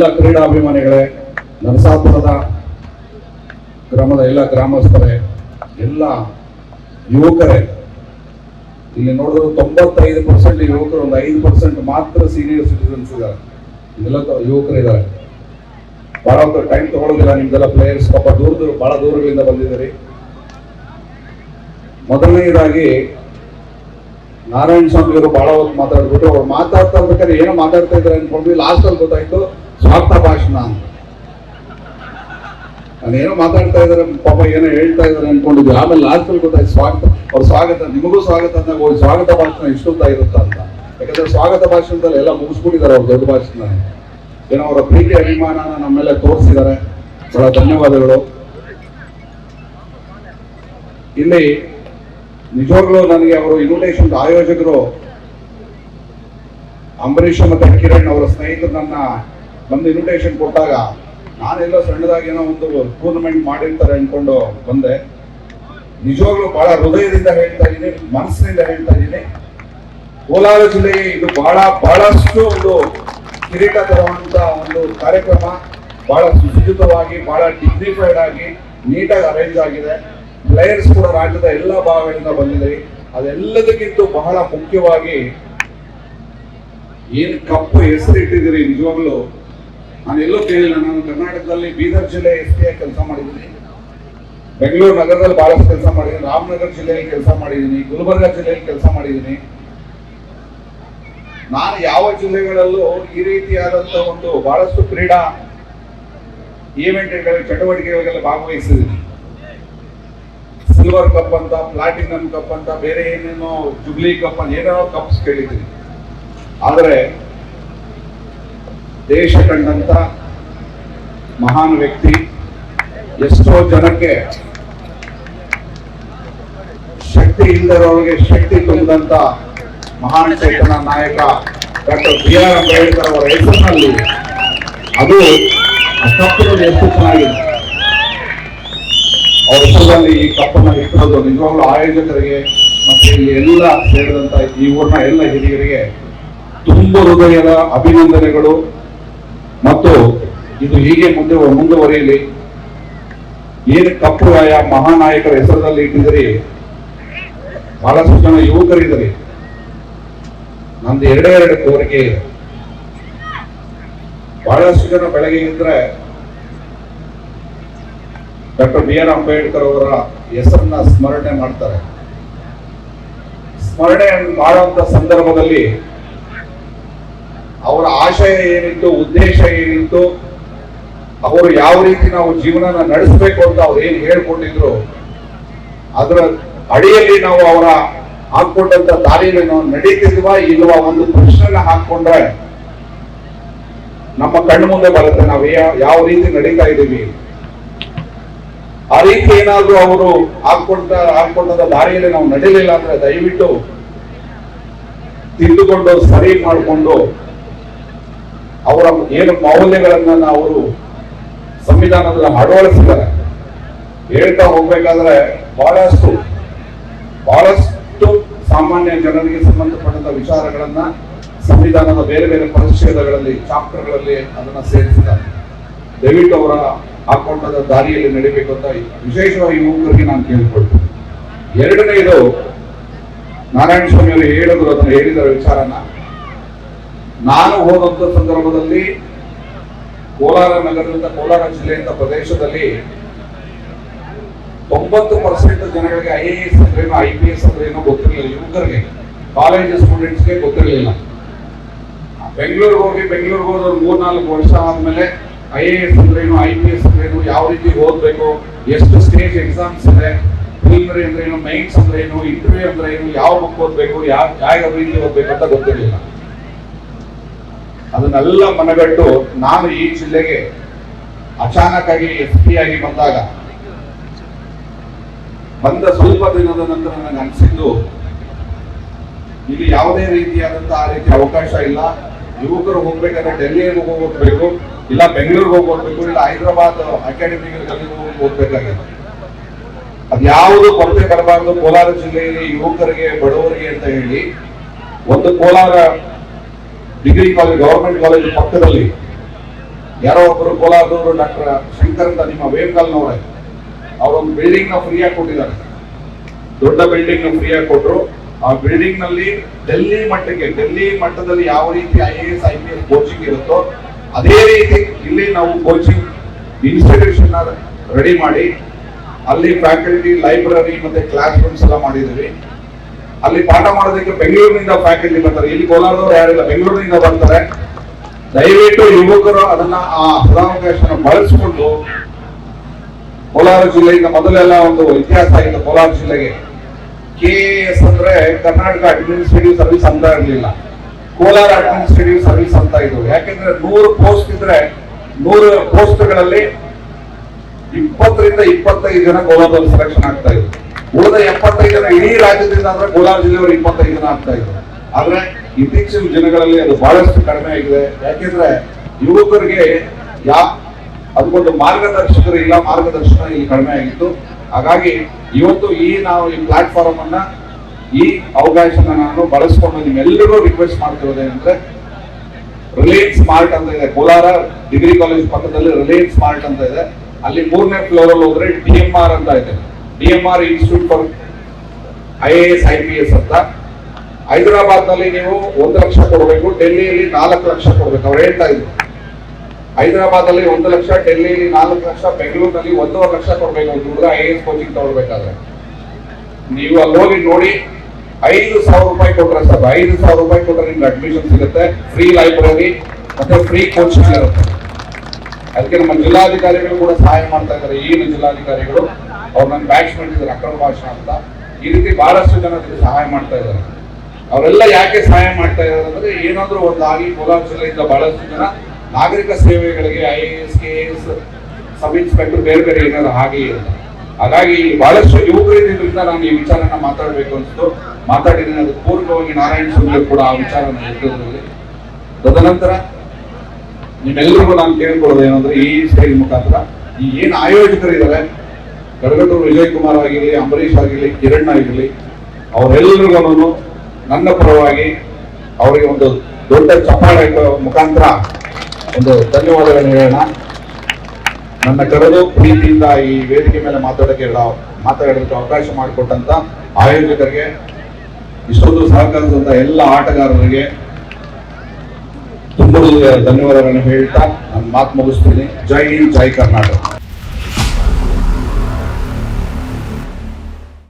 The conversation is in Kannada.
ಎಲ್ಲ ಕ್ರೀಡಾಭಿಮಾನಿಗಳೇ, ನರಸಾಪುರದ ಗ್ರಾಮದ ಎಲ್ಲ ಗ್ರಾಮಸ್ಥರೇ, ಎಲ್ಲ ಯುವಕರೇ, ಇಲ್ಲಿ ನೋಡಿದ್ರೆ ತೊಂಬತ್ತೈದು ಪರ್ಸೆಂಟ್ ಯುವಕರು, ಒಂದು ಐದು ಪರ್ಸೆಂಟ್ ಮಾತ್ರ ಸೀನಿಯರ್ ಸಿಟಿಸನ್ಸ್ ಇದ್ದಾರೆ. ಇದೆಲ್ಲ ಯುವಕರಿದ್ದಾರೆ ಬಹಳ ಹೊತ್ತು ಟೈಮ್ ತಗೊಳ್ಳೋದಿಲ್ಲ ನಿಮ್ದೆಲ್ಲ ಪ್ಲೇಯರ್ಸ್ ಪಾಪ ದೂರ ದೂರ, ಬಹಳ ದೂರಗಳಿಂದ ಬಂದಿದ್ದೀರಿ. ಮೊದಲನೇದಾಗಿ ನಾರಾಯಣ ಸ್ವಾಮಿ ಅವರು ಬಹಳ ಹೊತ್ತು ಮಾತಾಡ್ಬಿಟ್ಟು, ಅವ್ರು ಮಾತಾಡ್ತಾ ಇರ್ಬೇಕಾದ್ರೆ ಏನೋ ಮಾತಾಡ್ತಾ ಇದ್ದಾರೆ ಅನ್ಕೊಂಡ್ವಿ. ಲಾಸ್ಟ್ ಅಲ್ಲಿ ಗೊತ್ತಾಯ್ತು ಸ್ವಾರ್ಥ ಭಾಷಣ. ನಾನೇನೋ ನಾನು ಮಾತಾಡ್ತಾ ಇದ್ದಾರೆ, ಪಾಪ ಏನೋ ಹೇಳ್ತಾ ಇದ್ದಾರೆ ಅನ್ಕೊಂಡಿದ್ವಿ. ಆಮೇಲೆ ಲಾಸ್ಟ್ ಅಲ್ಲಿ ಗೊತ್ತಾಯ್ತು ಸ್ವಾಗತ ಅವ್ರ ಸ್ವಾಗತ, ನಿಮಗೂ ಸ್ವಾಗತ ಅಂತ ಹೋಗಿ ಸ್ವಾಗತ ಭಾಷಣ ಇಷ್ಟೊತ್ತ ಇರುತ್ತ ಅಂತ. ಯಾಕಂದ್ರೆ ಸ್ವಾಗತ ಭಾಷಣದಲ್ಲಿ ಎಲ್ಲ ಮುಗಿಸ್ಬಿಟ್ಟಿದ್ದಾರೆ ಅವ್ರ ದೊಡ್ಡ ಭಾಷಣ. ಏನೋ ಅವರ ಪ್ರೀತಿ ಅಭಿಮಾನನ ನಮ್ಮೆಲ್ಲ ತೋರಿಸಿದ್ದಾರೆ. ಬಹಳ ಧನ್ಯವಾದಗಳು. ಇಲ್ಲಿ ನಿಜವಾಗ್ಲೂ ನನಗೆ ಅವರು ಇನ್ವಿಟೇಷನ್ ಆಯೋಜಕರು ಅಂಬರೀಷ್ ಮತ್ತೆ ಕಿರಣ್ ಅವರ ಸ್ನೇಹಿತರು ನನ್ನ ಬಂದು ಇನ್ವಿಟೇಷನ್ ಕೊಟ್ಟಾಗ ನಾನೆಲ್ಲೋ ಸಣ್ಣದಾಗಿ ಏನೋ ಒಂದು ಟೂರ್ನಮೆಂಟ್ ಮಾಡಿರ್ತಾರೆ ಅನ್ಕೊಂಡು ಬಂದೆ. ನಿಜವಾಗ್ಲೂ ಬಹಳ ಹೃದಯದಿಂದ ಹೇಳ್ತಾ ಇದ್ದೀನಿ ಮನಸ್ಸಿನಿಂದ ಹೇಳ್ತಾ ಇದ್ದೀನಿ ಕೋಲಾರ ಜಿಲ್ಲೆಗೆ ಇದು ಬಹಳ, ಬಹಳಷ್ಟು ಒಂದು ಕಿರೀಟ ತರುವಂತ ಒಂದು ಕಾರ್ಯಕ್ರಮ. ಬಹಳ ಸುಸಜ್ಜಿತವಾಗಿ, ಬಹಳ ಡಿಗ್ನಿಫೈಡ್ ಆಗಿ ನೀಟಾಗಿ ಅರೇಂಜ್ ಆಗಿದೆ. ಪ್ಲೇಯರ್ಸ್ ಕೂಡ ರಾಜ್ಯದ ಎಲ್ಲ ಭಾಗಗಳಿಂದ ಬಂದಿದೆ. ಅದೆಲ್ಲದಕ್ಕಿಂತ ಬಹಳ ಮುಖ್ಯವಾಗಿ ಏನು ಕಪ್ಪು ಹೆಸರಿಟ್ಟಿದ್ದೀರಿ ನಿಜವಾಗ್ಲೂ. ನಾನು ಎಲ್ಲೂ ಕೇಳಿಲ್ಲ. ನಾನು ಕರ್ನಾಟಕದಲ್ಲಿ ಬೀದರ್ ಜಿಲ್ಲೆ ಎಸ್ ಪಿ ಕೆಲಸ ಮಾಡಿದ್ದೀನಿ. ಬೆಂಗಳೂರು ನಗರದಲ್ಲಿ ಬಹಳಷ್ಟು ಕೆಲಸ ಮಾಡಿದ್ದೀನಿ. ರಾಮನಗರ ಜಿಲ್ಲೆಯಲ್ಲಿ ಕೆಲಸ ಮಾಡಿದ್ದೀನಿ. ಗುಲ್ಬರ್ಗ ಜಿಲ್ಲೆಯಲ್ಲಿ ಕೆಲಸ ಮಾಡಿದ್ದೀನಿ. ನಾನು ಯಾವ ಜಿಲ್ಲೆಗಳಲ್ಲೂ ಈ ರೀತಿಯಾದಂತಹ ಒಂದು ಬಹಳಷ್ಟು ಕ್ರೀಡಾ ಈವೆಂಟ್ಗಳ ಚಟುವಟಿಕೆಗಳಿಗೆಲ್ಲ ಭಾಗವಹಿಸಿದ್ದೀನಿ. ಸಿಲ್ವರ್ ಕಪ್ ಅಂತ ಪ್ಲಾಟಿನಮ್ ಕಪ್ ಅಂತ, ಬೇರೆ ಏನೇನೋ ಜುಬ್ಲಿ ಕಪ್ ಅಂತ, ಏನೇನೋ ಕಪ್ಸ್ ಕೇಳಿದ್ದೀನಿ. ಆದರೆ ದೇಶ ಕಂಡಂತ ಮಹಾನ್ ವ್ಯಕ್ತಿ, ಎಷ್ಟೋ ಜನಕ್ಕೆ ಶಕ್ತಿ ಇಲ್ಲದವರಿಗೆ ಶಕ್ತಿ ತುಂಬಿದಂತ ಮಹಾನ್ ಚೇತನ ನಾಯಕ ಡಾಕ್ಟರ್ ಬಿ ಆರ್ ಅಂಬೇಡ್ಕರ್ ಅವರ ಹೆಸರಿನಲ್ಲಿ ಅದು ಆ ಕಪ್ಪಲ್ಲಿ ಎಷ್ಟು ಚೆನ್ನಾಗಿದೆ. ಅವ್ರ ಹೆಸರಲ್ಲಿ ಈ ಕಪ್ಪನ್ನ ಇಟ್ಟಿರೋದು ನಿಜವಾಗ್ಲೂ ಆಯೋಜಕರಿಗೆ ಮತ್ತೆ ಇಲ್ಲಿ ಎಲ್ಲ ಸೇರಿದಂತ ಈ ಊರಿನ ಎಲ್ಲ ಹಿರಿಯರಿಗೆ ತುಂಬ ಹೃದಯದ ಅಭಿನಂದನೆಗಳು. ಮತ್ತು ಇದು ಹೀಗೆ ಮುಂದೆ ಮುಂದುವರಿಯಲಿ. ಏನು ಕಪ್ಪು ಆಯಾ ಮಹಾನಾಯಕರ ಹೆಸರಲ್ಲಿ ಇಟ್ಟಿದ್ದೀರಿ? ಬಹಳಷ್ಟು ಜನ ಯುವಕರಿದ್ದಾರೆ. ನಂದು ಎರಡೇ ಎರಡು ಕೋರಿಕೆ. ಇದೆ ಬಹಳಷ್ಟು ಜನ ಬೆಳಗ್ಗೆ ಇದ್ರೆ ಡಾಕ್ಟರ್ ಬಿ ಆರ್ ಅಂಬೇಡ್ಕರ್ ಅವರ ಹೆಸರನ್ನ ಸ್ಮರಣೆ ಮಾಡ್ತಾರೆ. ಸ್ಮರಣೆ ಮಾಡುವಂತ ಸಂದರ್ಭದಲ್ಲಿ ಅವರ ಆಶಯ ಏನಿತ್ತು, ಉದ್ದೇಶ ಏನಿತ್ತು, ಅವರು ಯಾವ ರೀತಿ ನಾವು ಜೀವನ ನಡೆಸಬೇಕು ಅಂತ ಅವ್ರು ಏನ್ ಹೇಳ್ಕೊಂಡಿದ್ರು, ಅದರ ಅಡಿಯಲ್ಲಿ ನಾವು ಅವರ ಹಾಕೊಂಡಂತ ದಾರಿಯಲ್ಲಿ ನಾವು ನಡೀತಿದ್ವಾ ಇಲ್ವಾ ಒಂದು ಪ್ರಶ್ನೆನ ಹಾಕೊಂಡ್ರೆ ನಮ್ಮ ಕಣ್ಣು ಮುಂದೆ ಬರುತ್ತೆ ನಾವು ಯಾವ ರೀತಿ ನಡೀತಾ ಇದ್ದೀವಿ. ಆ ರೀತಿ ಏನಾದ್ರೂ ಅವರು ಹಾಕೊಂಡ ಹಾಕೊಂಡಂತ ದಾರಿಯಲ್ಲಿ ನಾವು ನಡೀಲಿಲ್ಲ ಅಂದ್ರೆ ದಯವಿಟ್ಟು ತಿಂದುಕೊಂಡು ಸರಿ ಮಾಡಿಕೊಂಡು ಅವರ ಏನು ಮೌಲ್ಯಗಳನ್ನ ಅವರು ಸಂವಿಧಾನದಲ್ಲಿ ಅಳವಡಿಸಿದ್ದಾರೆ ಹೇಳ್ತಾ ಹೋಗ್ಬೇಕಾದ್ರೆ ಬಹಳಷ್ಟು ಬಹಳಷ್ಟು ಸಾಮಾನ್ಯ ಜನರಿಗೆ ಸಂಬಂಧಪಟ್ಟಂತ ವಿಚಾರಗಳನ್ನ ಸಂವಿಧಾನದ ಬೇರೆ ಬೇರೆ ಪರಿಚ್ಛೇದಗಳಲ್ಲಿ ಚಾಪ್ಟರ್ಗಳಲ್ಲಿ ಅದನ್ನ ಸೇರಿಸಿದ್ದಾರೆ. ದಯವಿಟ್ಟು ಅವರ ಹಾಕೊಂಡದ ದಾರಿಯಲ್ಲಿ ನಡಿಬೇಕು ಅಂತ ವಿಶೇಷವಾಗಿ ಯುವಕರಿಗೆ ನಾನು ಕೇಳಿಕೊಳ್ತೇನೆ. ಎರಡನೇದು ನಾರಾಯಣ ಸ್ವಾಮಿ ಅವರು ಹೇಳಿದ್ರು ಅದನ್ನು ಹೇಳಿದ ವಿಚಾರನ. ನಾನು ಹೋದಂತ ಸಂದರ್ಭದಲ್ಲಿ ಕೋಲಾರ ನಗರದಿಂದ ಕೋಲಾರ ಜಿಲ್ಲೆಯಿಂದ ಪ್ರದೇಶದಲ್ಲಿ ತೊಂಬತ್ತು ಪರ್ಸೆಂಟ್ ಜನಗಳಿಗೆ ಐ ಎ ಎಸ್ ಅಂದ್ರೇನು, ಐ ಪಿ ಎಸ್ ಅಂದ್ರೇನು ಗೊತ್ತಿರಲಿಲ್ಲ. ಯುವಕರಿಗೆ ಕಾಲೇಜ್ ಸ್ಟೂಡೆಂಟ್ಸ್ಗೆ ಗೊತ್ತಿರಲಿಲ್ಲ. ಬೆಂಗಳೂರಿಗೆ ಹೋಗಿ, ಬೆಂಗಳೂರಿಗೆ ಹೋದ ಮೂರ್ನಾಲ್ಕು ವರ್ಷ ಆದ್ಮೇಲೆ ಐ ಎ ಎಸ್ ಅಂದ್ರೇನು, ಐ ಪಿ ಎಸ್ ಅಂದ್ರೇನು, ಯಾವ ರೀತಿ ಓದ್ಬೇಕು, ಎಷ್ಟು ಸ್ಟೇಜ್ ಎಕ್ಸಾಮ್ಸ್ ಇದೆ ಪ್ರಿಲಿಮಿನರಿ ಅಂದ್ರೇನು ಮೈನ್ಸ್ ಅಂದ್ರೇನು ಇಂಟರ್ವ್ಯೂ ಅಂದ್ರೇನು, ಯಾವ ಬುಕ್ ಓದ್ಬೇಕು, ಯಾವ ಯಾವ ರೀತಿ ಓದ್ಬೇಕು ಅಂತ ಗೊತ್ತಿರಲಿಲ್ಲ. ಅದನ್ನೆಲ್ಲ ಮನಗಟ್ಟು ನಾನು ಈ ಜಿಲ್ಲೆಗೆ ಅಚಾನಕ್ ಆಗಿ ಎಸ್ ಪಿ ಆಗಿ ಬಂದಾಗ, ಬಂದ ಸ್ವಲ್ಪ ದಿನದ ನಂತರ ನನಗೆ ಅನಿಸಿದ್ದು, ಇಲ್ಲಿ ಯಾವುದೇ ರೀತಿಯಾದಂತಹ ಆ ರೀತಿ ಅವಕಾಶ ಇಲ್ಲ. ಯುವಕರು ಹೋಗ್ಬೇಕಾದ್ರೆ ಡೆಲ್ಲಿಗೆ ಹೋಗಿ ಓದ್ಬೇಕು ಇಲ್ಲ ಬೆಂಗಳೂರಿಗೆ ಹೋಗಿ ಓದ್ಬೇಕು ಇಲ್ಲ ಹೈದರಾಬಾದ್ ಅಕಾಡೆಮಿಗಳಲ್ಲಿ ಹೋಗಿ ಓದ್ಬೇಕಾಗಿದೆ ಅದ್ಯಾವುದು ಕೊರತೆ ಬರಬಾರ್ದು. ಕೋಲಾರ ಜಿಲ್ಲೆಯಲ್ಲಿ ಯುವಕರಿಗೆ, ಬಡವರಿಗೆ ಅಂತ ಹೇಳಿ, ಒಂದು Kolar degree college government college ಪಕ್ಕದಲ್ಲಿ ಯಾರೋ ಒಬ್ಬರು ಕೋಲಾರದವರು ಡಾಕ್ಟರ್ ಶಂಕರ್ ಅಂತ ನಿಮ್ಮ ವೇವ್ಕಾಲ್ನವರೇ ಅವರೊಂದು ಬಿಲ್ಡಿಂಗ್ನ ಫ್ರೀಯಾಗಿ ಕೊಟ್ಟಿದ್ದಾರೆ. ದೊಡ್ಡ ಬಿಲ್ಡಿಂಗ್ನ ಫ್ರೀಯಾಗಿ ಕೊಟ್ಟರು ಆ ಬಿಲ್ಡಿಂಗ್ನಲ್ಲಿ ಡೆಲ್ಲಿ ಮಟ್ಟಕ್ಕೆ, ಡೆಲ್ಲಿ ಮಟ್ಟದಲ್ಲಿ ಯಾವ ರೀತಿ I A S I P S coaching ಇರುತ್ತೋ, ಅದೇ ರೀತಿ ಇಲ್ಲಿ ನಾವು ಕೋಚಿಂಗ್ ಇನ್ಸ್ಟಿಟ್ಯೂಷನ್ ರೆಡಿ ಮಾಡಿ, ಅಲ್ಲಿ ಫ್ಯಾಕಲ್ಟಿ ಲೈಬ್ರರಿ ಮತ್ತೆ ಕ್ಲಾಸ್ ರೂಮ್ಸ್ ಎಲ್ಲ ಮಾಡಿದೀವಿ ಅಲ್ಲಿ ಪಾಠ ಮಾಡೋದಕ್ಕೆ ಬೆಂಗಳೂರಿನಿಂದ ಫ್ಯಾಕಲ್ಟಿ ಬರ್ತಾರೆ. ಇಲ್ಲಿ ಕೋಲಾರದವ್ರು ಯಾರಿಲ್ಲ, ಬೆಂಗಳೂರಿನಿಂದ ಬರ್ತಾರೆ. ದಯವಿಟ್ಟು ಯುವಕರು ಅದನ್ನ ಆ ಸದಾವಕಾಶನ ಬಳಸಿಕೊಂಡು ಕೋಲಾರ ಜಿಲ್ಲೆಯಿಂದ ಮೊದಲೆಲ್ಲ ಒಂದು ಇತಿಹಾಸ ಇತ್ತು ಕೋಲಾರ ಜಿಲ್ಲೆಗೆ. ಕೆ ಎಸ್ ಅಂದ್ರೆ ಕರ್ನಾಟಕ ಅಡ್ಮಿನಿಸ್ಟ್ರೇಟಿವ್ ಸರ್ವಿಸ್ ಅಂತ ಇರಲಿಲ್ಲ. ಕೋಲಾರ ಅಡ್ಮಿನಿಸ್ಟ್ರೇಟಿವ್ ಸರ್ವಿಸ್ ಅಂತ ಇದ್ರು ಯಾಕೆಂದ್ರೆ ನೂರು ಪೋಸ್ಟ್ ಇದ್ರೆ ನೂರು ಪೋಸ್ಟ್ಗಳಲ್ಲಿ ಇಪ್ಪತ್ತರಿಂದ ಇಪ್ಪತ್ತೈದು ಜನ ಕೋಲಾರದಲ್ಲಿ ಸೆಲೆಕ್ಷನ್ ಆಗ್ತಾ ಇದ್ರು. ಉಳಿದ ಎಪ್ಪತ್ತೈದು ಜನ ಇಡೀ ರಾಜ್ಯದಿಂದ ಅಂದ್ರೆ ಕೋಲಾರ ಜಿಲ್ಲೆಯವರು ಇಪ್ಪತ್ತೈದು ಜನ ಆಗ್ತಾ ಇದ್ರು ಆದ್ರೆ ಇತ್ತೀಚಿನ ದಿನಗಳಲ್ಲಿ ಅದು ಬಹಳಷ್ಟು ಕಡಿಮೆ ಆಗಿದೆ. ಯಾಕೆಂದ್ರೆ ಯುವಕರಿಗೆ ಯಾ, ಅದಕ್ಕೊಂದು ಮಾರ್ಗದರ್ಶಕರು ಇಲ್ಲ, ಮಾರ್ಗದರ್ಶನ ಇಲ್ಲಿ ಕಡಿಮೆ ಆಗಿತ್ತು. ಹಾಗಾಗಿ ಇವತ್ತು ಈ ನಾವು ಈ ಪ್ಲಾಟ್ಫಾರ್ಮ್ ಅನ್ನ ಈ ಅವಕಾಶನ ನಾನು ಬಳಸ್ಕೊಂಡು ನಿಮ್ಮೆಲ್ಲರಿಗೂ ರಿಕ್ವೆಸ್ಟ್ ಮಾಡ್ತಿರೋದೇನೆಂದ್ರೆ ರಿಲಯನ್ಸ್ ಸ್ಮಾರ್ಟ್ ಅಂತ ಇದೆ. ಕೋಲಾರ ಡಿಗ್ರಿ ಕಾಲೇಜ್ ಪಕ್ಕದಲ್ಲಿ ರಿಲಯನ್ಸ್ ಸ್ಮಾರ್ಟ್ ಅಂತ ಇದೆ. ಅಲ್ಲಿ ಮೂರನೇ ಫ್ಲೋರ್ ಅಲ್ಲಿ ಹೋದ್ರೆ ಡಿ ಎಂ ಆರ್ ಅಂತ ಇದೆ. D M R institute for I A I P S ಅಂತ. ಹೈದರಾಬಾದ್ನಲ್ಲಿ ನೀವು ಒಂದು ಲಕ್ಷ ಕೊಡಬೇಕು, ಡೆಲ್ಲಿಯಲ್ಲಿ ನಾಲ್ಕು ಲಕ್ಷ ಕೊಡಬೇಕು. ಅವ್ರು ಹೇಳ್ತಾ ಇದ್ರು. ಹೈದರಾಬಾದ್ ಅಲ್ಲಿ ಒಂದು ಲಕ್ಷ, ಡೆಲ್ಲಿಯಲ್ಲಿ ನಾಲ್ಕು ಲಕ್ಷ, ಬೆಂಗಳೂರಿನಲ್ಲಿ ಒಂದೂವರೆ ಲಕ್ಷ ಕೊಡಬೇಕು ಒಂದು ಹುಡುಗ ಐ ಎ ಎಸ್ ಕೋಚಿಂಗ್ ತಗೊಳ್ಬೇಕಾದ್ರೆ. ನೀವು ಅಲ್ಲಿ ಹೋಗಿ ನೋಡಿ, ಐದು ಸಾವಿರ ರೂಪಾಯಿ ಕೊಟ್ರೆ ಸರ್ ಐದು ಸಾವಿರ ರೂಪಾಯಿ ಕೊಟ್ರೆ ನಿಮ್ಗೆ ಅಡ್ಮಿಷನ್ ಸಿಗುತ್ತೆ. ಫ್ರೀ ಲೈಬ್ರರಿ ಮತ್ತೆ ಫ್ರೀ ಕೋಚಿಂಗ್ ಇರುತ್ತೆ. ಅದಕ್ಕೆ ನಮ್ಮ ಜಿಲ್ಲಾಧಿಕಾರಿಗಳು ಕೂಡ ಸಹಾಯ ಮಾಡ್ತಾ ಇದ್ದಾರೆ. ಈಗಿನ ಜಿಲ್ಲಾಧಿಕಾರಿಗಳು ಅವ್ರು ನನ್ನ ಬ್ಯಾಚ್ ಇದ್ದಾರೆ ಅಕ್ರಮ ಭಾಷಣ ಅಂತ. ಈ ರೀತಿ ಬಹಳಷ್ಟು ಜನ ಇದಕ್ಕೆ ಸಹಾಯ ಮಾಡ್ತಾ ಇದ್ದಾರೆ. ಅವರೆಲ್ಲ ಯಾಕೆ ಸಹಾಯ ಮಾಡ್ತಾ ಇದ್ದಾರೆ ಅಂದ್ರೆ ಏನಾದ್ರೂ ಒಂದು ಆಗಿ ಕೋಲಾರ ಜಿಲ್ಲೆಯಿಂದ ಬಹಳಷ್ಟು ಜನ ನಾಗರಿಕ ಸೇವೆಗಳಿಗೆ I A S K S sub inspector ಬೇರೆ ಬೇರೆ ಏನಾದ್ರು ಹಾಗೆ ಇಲ್ಲ ಹಾಗಾಗಿ ಬಹಳಷ್ಟು ಯುವಕರಿಂದ ನಾನು ಈ ವಿಚಾರನ ಮಾತಾಡಬೇಕು ಅನ್ಸ್ತು. ಮಾತಾಡಿದ್ದೀನಿ ಅದಕ್ಕೆ ಪೂರ್ವಕವಾಗಿ ನಾರಾಯಣ ಸ್ವಾಮಿ ಕೂಡ ಆ ವಿಚಾರನ ಎತ್ತಿದ್ರಲ್ಲಿ ತದನಂತರ ನಿಮ್ಮೆಲ್ಲರಿಗೂ ನಾನು ಕೇಳ್ಕೊಳ್ಳೋದು ಏನಂದ್ರೆ ಈ ಸ್ಟೇಜ್ ಮುಖಾಂತರ ಈ ಏನು ಆಯೋಜಕರು ಗಡಗಟ್ಟೂರು ವಿಜಯ್ ಕುಮಾರ್ ಆಗಿರಲಿ, ಅಂಬರೀಷ್ ಆಗಿರಲಿ ಕಿರಣ್ ಆಗಿರಲಿ ಅವರೆಲ್ಲರಿಗೂ ನನ್ನ ಪರವಾಗಿ ಅವರಿಗೆ ಒಂದು ದೊಡ್ಡ ಚಪ್ಪಾಳೆ ಮುಖಾಂತರ ಒಂದು ಧನ್ಯವಾದಗಳನ್ನು ಹೇಳೋಣ. ನನ್ನ ಕರೆದು ಪ್ರೀತಿಯಿಂದ ಈ ವೇದಿಕೆ ಮೇಲೆ ಮಾತಾಡೋಕೆ ಮಾತಾಡೋದಕ್ಕೆ ಅವಕಾಶ ಮಾಡಿಕೊಟ್ಟಂತ ಆಯೋಜಕರಿಗೆ, ಇಷ್ಟೊಂದು ಸಹಕರಿಸಿದಂತ ಎಲ್ಲ ಆಟಗಾರರಿಗೆ ತುಂಬ ಧನ್ಯವಾದಗಳನ್ನು ಹೇಳ್ತಾ ನಾನು ಮಾತು ಮುಗಿಸ್ತೀನಿ. ಜೈ ಹಿಂದ್, ಜೈ ಕರ್ನಾಟಕ.